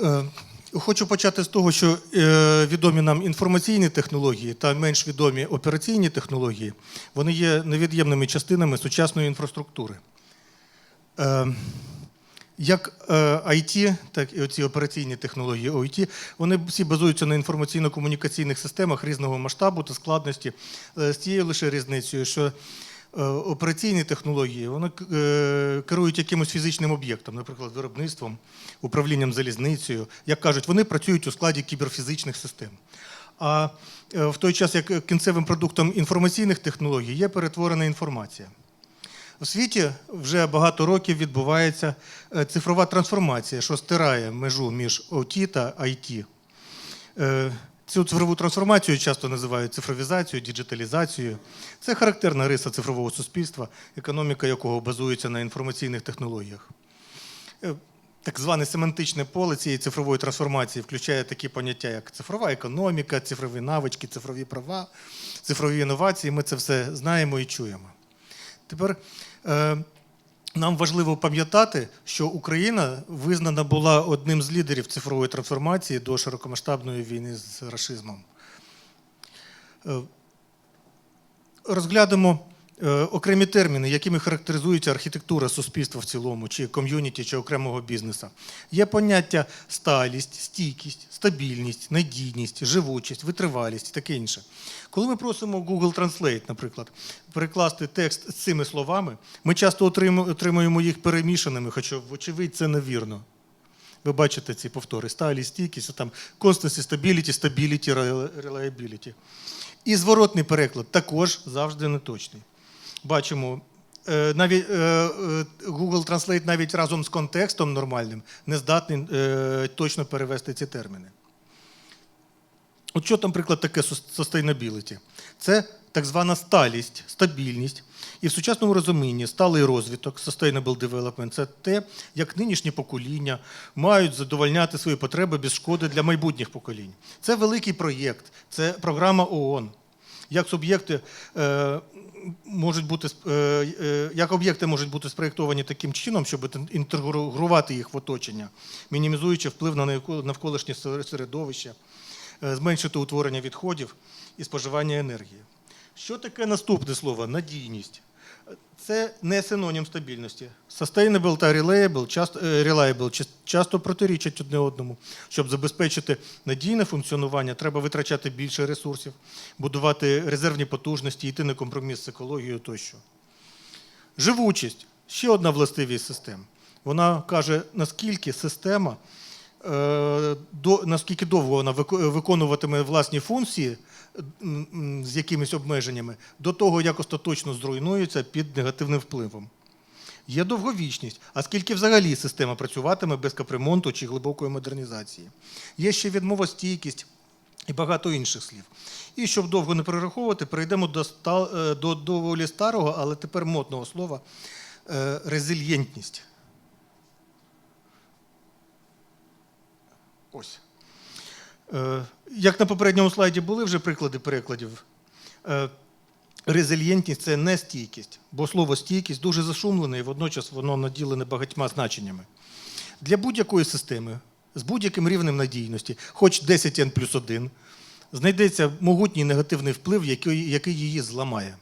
Е, Хочу почати з того, що е, відомі нам інформаційні технології та менш відомі операційні технології, вони є невід'ємними частинами сучасної інфраструктури. Е, Як IT, так і оці операційні технології OIT, вони всі базуються на інформаційно-комунікаційних системах різного масштабу та складності, з тією лише різницею, що операційні технології вони е, керують якимось фізичним об'єктом, наприклад, виробництвом, управлінням залізницею. Як кажуть, вони працюють у складі кіберфізичних систем. А е, в той час, як кінцевим продуктом інформаційних технологій є перетворена інформація. У світі вже багато років відбувається е, цифрова трансформація, що стирає межу між OT та IT. Цю цифрову трансформацію часто називають цифровізацією, діджиталізацією. Це характерна риса цифрового суспільства, економіка якого базується на інформаційних технологіях. Е, Так зване семантичне поле цієї цифрової трансформації включає такі поняття, як цифрова економіка, цифрові навички, цифрові права, цифрові інновації. Ми це все знаємо і чуємо. Тепер е, нам важливо пам'ятати, що Україна визнана була одним з лідерів цифрової трансформації до широкомасштабної війни з расизмом. Е, розглянемо окремі терміни, якими характеризується архітектура суспільства в цілому, чи ком'юніті, чи окремого бізнесу. Є поняття сталість, стійкість, стабільність, надійність, живучість, витривалість і таке інше. Коли ми просимо Google Translate, наприклад, перекласти текст з цими словами, ми часто отримуємо їх перемішаними, хоча, вочевидь, це невірно. Ви бачите ці повтори: сталість, стійкість, там constancy, stability, stability, reliability. І зворотний переклад також завжди неточний. Бачимо, е, навіть е, е, Google Translate навіть разом з контекстом нормальним не здатний точно перевести ці терміни. От що там, приклад, таке sustainability? Це так звана сталість, стабільність. І в сучасному розумінні сталий розвиток, sustainable development – це те, як нинішні покоління мають задовольняти свої потреби без шкоди для майбутніх поколінь. Це великий проєкт, це програма ООН. Як суб'єкти е, можуть бути е, е, як об'єкти можуть бути спроєктовані таким чином, щоб інтегрувати їх в оточення, мінімізуючи вплив на навко- навколишнє середовище, зменшити утворення відходів і споживання енергії. Що таке наступне слово? Надійність. Це не синонім стабільності. Sustainable та reliable часто, е, reliable часто протирічать одне одному. Щоб забезпечити надійне функціонування, треба витрачати більше ресурсів, будувати резервні потужності, йти на компроміс з екологією тощо. Живучість ще одна властивість систем. Вона каже, наскільки система, до, наскільки довго вона виконуватиме власні функції з якимись обмеженнями, до того, як остаточно зруйнується під негативним впливом. Є довговічність, а скільки взагалі система працюватиме без капремонту чи глибокої модернізації. Є ще відмовостійкість і багато інших слів. І щоб довго не перераховувати, перейдемо до, е, до доволі старого, але тепер модного слова е, резильєнтність. Ось. Е, Як на попередньому слайді були вже приклади перекладів. Е, Резильєнтність це не стійкість, бо слово стійкість дуже зашумлене і водночас воно наділене багатьма значеннями. Для будь-якої системи з будь-яким рівнем надійності, хоч 10n плюс 1, знайдеться могутній негативний вплив, який, який її зламає.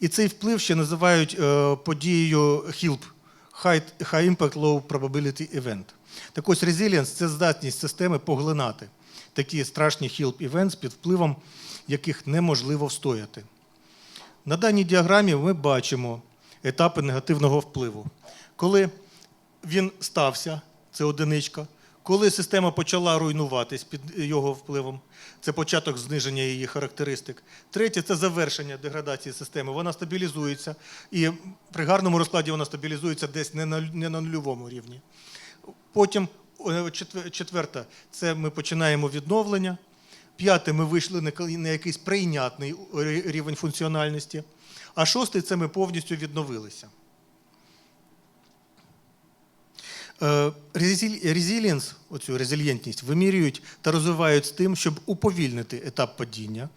І цей вплив ще називають е, подією HILP – High, Impact Low Probability Event. Так ось resilience – це здатність системи поглинати такі страшні events під впливом, яких неможливо встояти. На даній діаграмі ми бачимо етапи негативного впливу. Коли він стався, це одиничка. Коли система почала руйнуватись під його впливом, це початок зниження її характеристик. Третє це завершення деградації системи. Вона стабілізується, і при гарному розкладі вона стабілізується десь не на, не на нульовому рівні. Потім е, четверта це ми починаємо відновлення. П'яте, ми вийшли на якийсь прийнятний рівень функціональності. А шостий це ми повністю відновилися. Е, Резилієнс, оцю резильєнтність, вимірюють та розвивають з тим, щоб уповільнити етап падіння,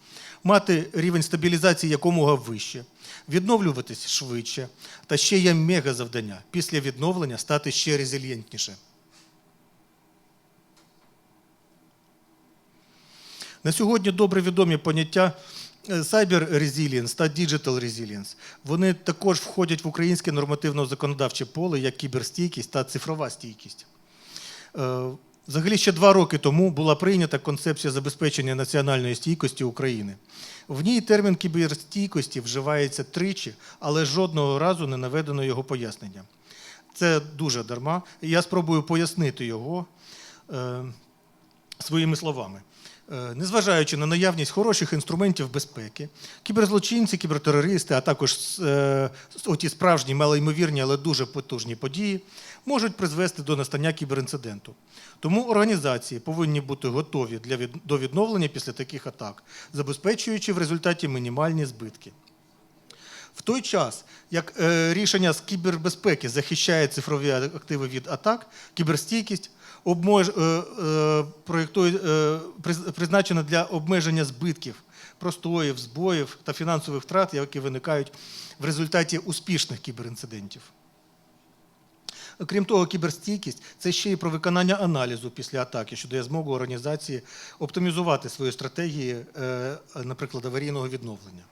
мати рівень стабілізації якомога вище, відновлюватись швидше, та ще є мега завдання після відновлення стати ще резильєнтніше. На сьогодні добре відомі поняття е, Cyber Resilience та Digital Resilience. Вони також входять в українське нормативно-законодавче поле як кіберстійкість та цифрова стійкість. Е, Взагалі ще два роки тому була прийнята концепція забезпечення національної стійкості України. В ній термін кіберстійкості вживається тричі, але жодного разу не наведено його пояснення. Це дуже дарма. Я спробую пояснити його е, своїми словами. Е, Незважаючи на наявність хороших інструментів безпеки, кіберзлочинці, кібертерористи, а також е, оті справжні, малоймовірні, але дуже потужні події можуть призвести до настання кіберінциденту. Тому організації повинні бути готові для від, до відновлення після таких атак, забезпечуючи в результаті мінімальні збитки. В той час, як е, рішення з кібербезпеки захищає цифрові активи від атак, кіберстійкість обмож, е, е, проєктує, е, призначена для обмеження збитків, простоїв, збоїв та фінансових втрат, які виникають в результаті успішних кіберінцидентів. Крім того, кіберстійкість це ще й про виконання аналізу після атаки, що дає змогу організації оптимізувати свої стратегії, наприклад, аварійного відновлення.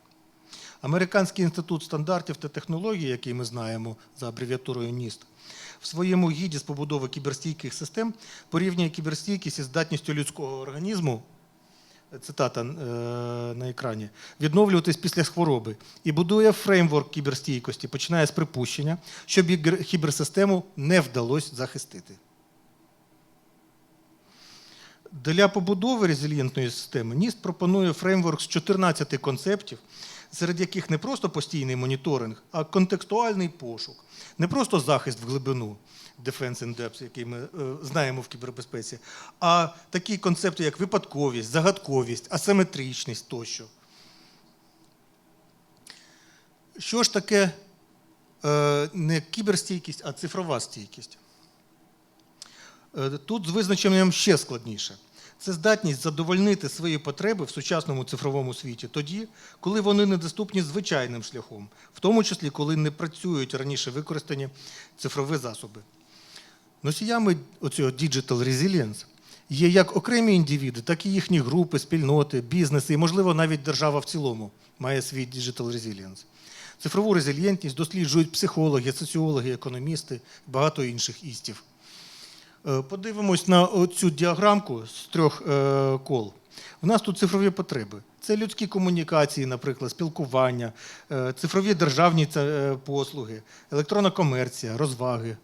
Американський інститут стандартів та технологій, який ми знаємо за абревіатурою НІСТ, в своєму гіді з побудови кіберстійких систем порівнює кіберстійкість із здатністю людського організму, цитата е, на екрані, відновлюватись після хвороби і будує фреймворк кіберстійкості, починає з припущення, що бігер- кіберсистему не вдалося захистити. Для побудови резильєнтної системи НІСТ пропонує фреймворк з 14 концептів, серед яких не просто постійний моніторинг, а контекстуальний пошук, не просто захист в глибину, defense in depth, який ми е, знаємо в кібербезпеці, а такі концепти, як випадковість, загадковість, асиметричність тощо. Що ж таке е, не кіберстійкість, а цифрова стійкість? Е, Тут з визначенням ще складніше. Це здатність задовольнити свої потреби в сучасному цифровому світі тоді, коли вони недоступні звичайним шляхом, в тому числі коли не працюють раніше використані цифрові засоби. Носіями оцього Digital Resilience є як окремі індивіди, так і їхні групи, спільноти, бізнеси і, можливо, навіть держава в цілому має свій Digital Resilience. Цифрову резильєнтність досліджують психологи, соціологи, економісти, багато інших істів. Е, Подивимось на цю діаграмку з трьох е, кол. У нас тут цифрові потреби. Це людські комунікації, наприклад, спілкування, е, цифрові державні послуги, електронна комерція, розваги,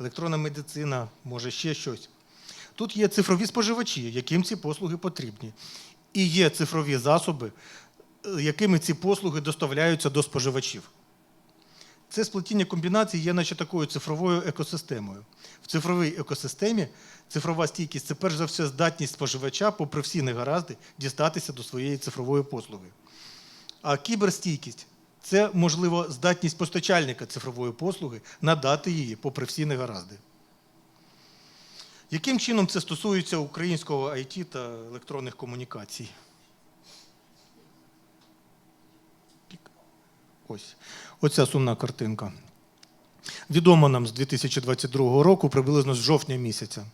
електронна медицина, може ще щось. Тут є цифрові споживачі, яким ці послуги потрібні. І є цифрові засоби, якими ці послуги доставляються до споживачів. Це сплетіння комбінацій є наче такою цифровою екосистемою. В цифровій екосистемі цифрова стійкість це перш за все здатність споживача, попри всі негаразди, дістатися до своєї цифрової послуги. А кіберстійкість це, можливо, здатність постачальника цифрової послуги надати її, попри всі негаразди. Яким чином це стосується українського IT та електронних комунікацій? Ось. Оця сумна картинка. Відомо нам з 2022 року, приблизно з жовтня місяця.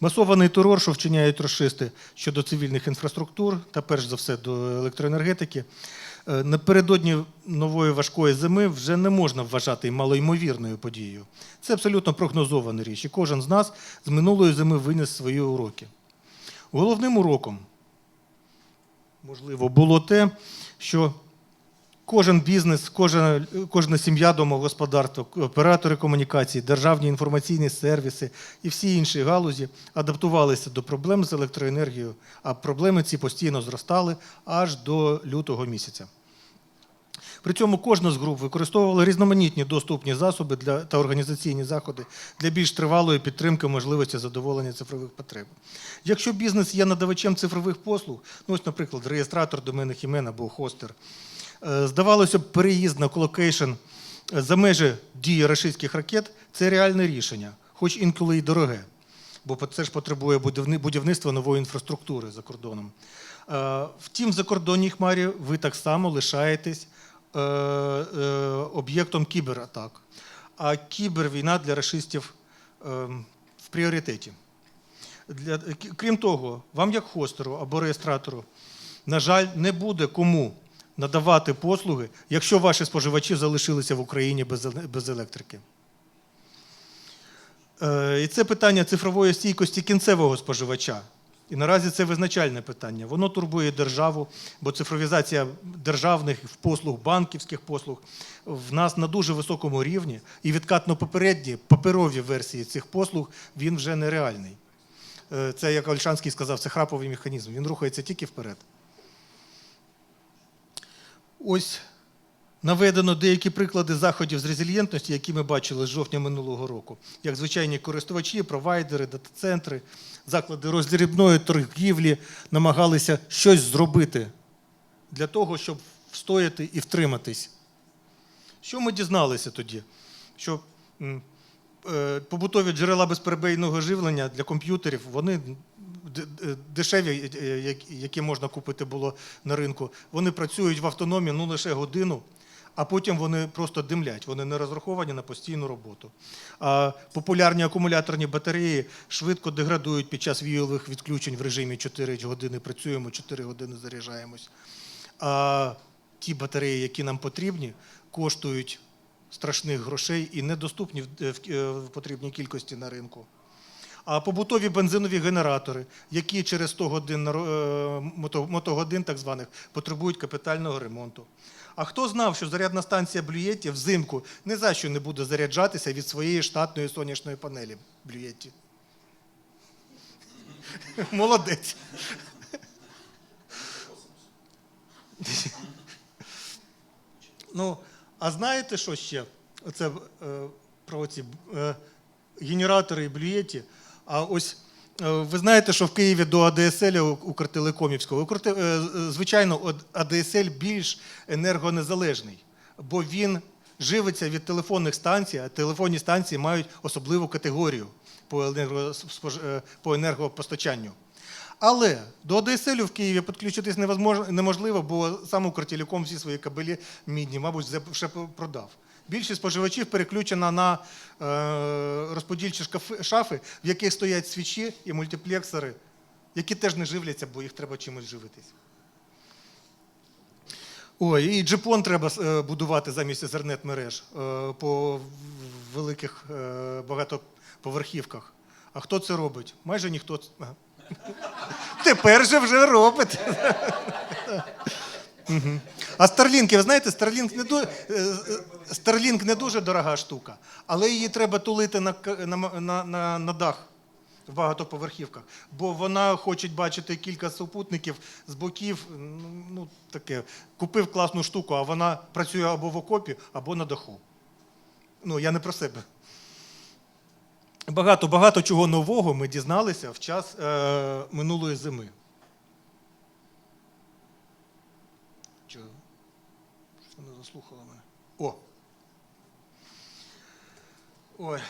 Масований терор, що вчиняють расисти щодо цивільних інфраструктур та перш за все до електроенергетики, е, напередодні нової важкої зими вже не можна вважати малоймовірною подією. Це абсолютно прогнозована річ, і кожен з нас з минулої зими виніс свої уроки. Головним уроком, можливо, було те, що Кожен бізнес, кожна, кожна сім'я домогосподарства, оператори комунікацій, державні інформаційні сервіси і всі інші галузі адаптувалися до проблем з електроенергією, а проблеми ці постійно зростали аж до лютого місяця. При цьому кожна з груп використовувала різноманітні доступні засоби для, та організаційні заходи для більш тривалої підтримки можливості задоволення цифрових потреб. Якщо бізнес є надавачем цифрових послуг, ну ось, наприклад, реєстратор доменних імен або хостер, здавалося б, переїзд на колокейшн за межі дії рашистських ракет це реальне рішення, хоч інколи й дороге, бо це ж потребує будівництва нової інфраструктури за кордоном. Е, Втім, в закордонній хмарі ви так само лишаєтесь е, е, об'єктом кібератак. А кібервійна для рашистів е, в пріоритеті. Для, крім того, вам як хостеру або реєстратору, на жаль, не буде кому надавати послуги, якщо ваші споживачі залишилися в Україні без, електрики. Е, І це питання цифрової стійкості кінцевого споживача. І наразі це визначальне питання. Воно турбує державу, бо цифровізація державних послуг, банківських послуг в нас на дуже високому рівні, і відкатно попередні паперові версії цих послуг він вже нереальний. Е, Це, як Ольшанський сказав, це храповий механізм. Він рухається тільки вперед. Ось наведено деякі приклади заходів з резильєнтності, які ми бачили з жовтня минулого року, як звичайні користувачі, провайдери, дата-центри, заклади роздрібної торгівлі намагалися щось зробити для того, щоб встояти і втриматись. Що ми дізналися тоді? Що е, побутові джерела безперебійного живлення для комп'ютерів, вони дешеві, е, які можна купити було на ринку, вони працюють в автономі ну, лише годину, а потім вони просто димлять, вони не розраховані на постійну роботу. А популярні акумуляторні батареї швидко деградують під час віялових відключень в режимі 4 години працюємо, 4 години заряджаємось. А ті батареї, які нам потрібні, коштують страшних грошей і недоступні в, е, в потрібній кількості на ринку. А побутові бензинові генератори, які через 100 годин е, мото- мотогодин, так званих, потребують капітального ремонту. А хто знав, що зарядна станція Блюєтті взимку не за що не буде заряджатися від своєї штатної сонячної панелі Блюєтті? Молодець. Ну, а знаєте, що ще? Оце е, про ці е, генератори і блюєті. А ось е, ви знаєте, що в Києві до АДСЛ Укртелекомівського, Укрте, е, звичайно, АДСЛ більш енергонезалежний, бо він живиться від телефонних станцій, а телефонні станції мають особливу категорію по, е, по енергопостачанню. Але до АДСЛ в Києві підключитись неможливо, бо сам Укртелеком всі свої кабелі мідні, мабуть, вже продав. Більшість споживачів переключена на е, розподільчі шафи, в яких стоять свічі і мультиплексори, які теж не живляться, бо їх треба чимось живитись. Ой, і джипон треба е, будувати замість Ethernet мереж е, по великих багатоповерхівках. А хто це робить? Майже ніхто. Тепер же вже робить. А Starlink, ви знаєте, Starlink не, ду- е, е, Starlink не дуже дорога штука, але її треба тулити на, на, на, на, на дах в багатоповерхівках, бо вона хоче бачити кілька супутників з боків. Ну, ну, таке. Купив класну штуку, а вона працює або в окопі, або на даху. Ну, я не про себе. Багато багато чого нового ми дізналися в час е, минулої зими. Чого? Вона заслухала мене. О. Ой.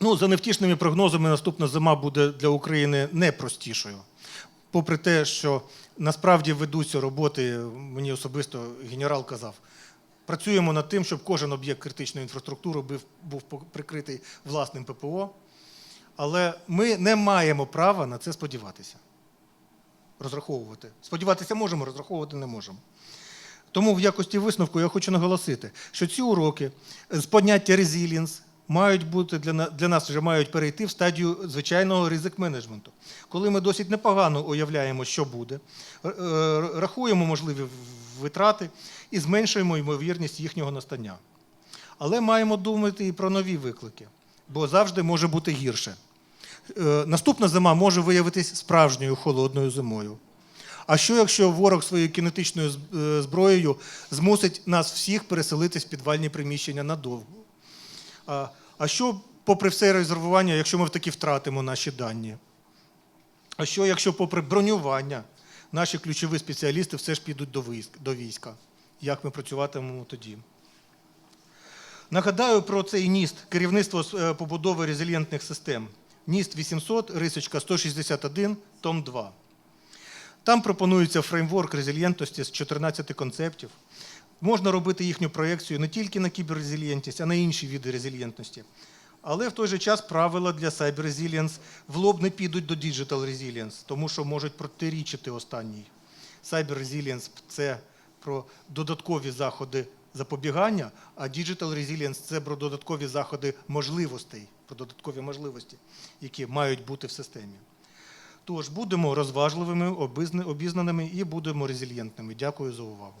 Ну, за невтішними прогнозами, наступна зима буде для України непростішою. Попри те, що насправді ведуться роботи, мені особисто генерал казав, працюємо над тим, щоб кожен об'єкт критичної інфраструктури був прикритий власним ППО. Але ми не маємо права на це сподіватися. Розраховувати. Сподіватися можемо, розраховувати не можемо. Тому в якості висновку я хочу наголосити, що ці уроки з поняття resilience мають бути для, для нас вже мають перейти в стадію звичайного ризик менеджменту. Коли ми досить непогано уявляємо, що буде, е, рахуємо можливі витрати і зменшуємо ймовірність їхнього настання. Але маємо думати і про нові виклики, бо завжди може бути гірше. Е, Наступна зима може виявитись справжньою холодною зимою. А що якщо ворог своєю кінетичною е, зброєю змусить нас всіх переселитись в підвальні приміщення надовго? А, а що, попри все резервування, якщо ми таки втратимо наші дані? А що, якщо, попри бронювання, наші ключові спеціалісти все ж підуть до військ- до війська? Як ми працюватимемо тоді? Нагадаю про цей НІСТ, керівництво е, побудови резильєнтних систем. НІСТ 800, рисочка 161, том 2. Там пропонується фреймворк резильєнтності з 14 концептів. Можна робити їхню проєкцію не тільки на кіберрезильєнтність, а на інші види резильєнтності. Але в той же час правила для Cyber Resilience в лоб не підуть до Digital Resilience, тому що можуть протирічити останній. Cyber Resilience – це про додаткові заходи запобігання, а Digital Resilience – це про додаткові заходи можливостей, про додаткові можливості, які мають бути в системі. Тож будемо розважливими, обізна- обізнаними і будемо резильєнтними. Дякую за увагу.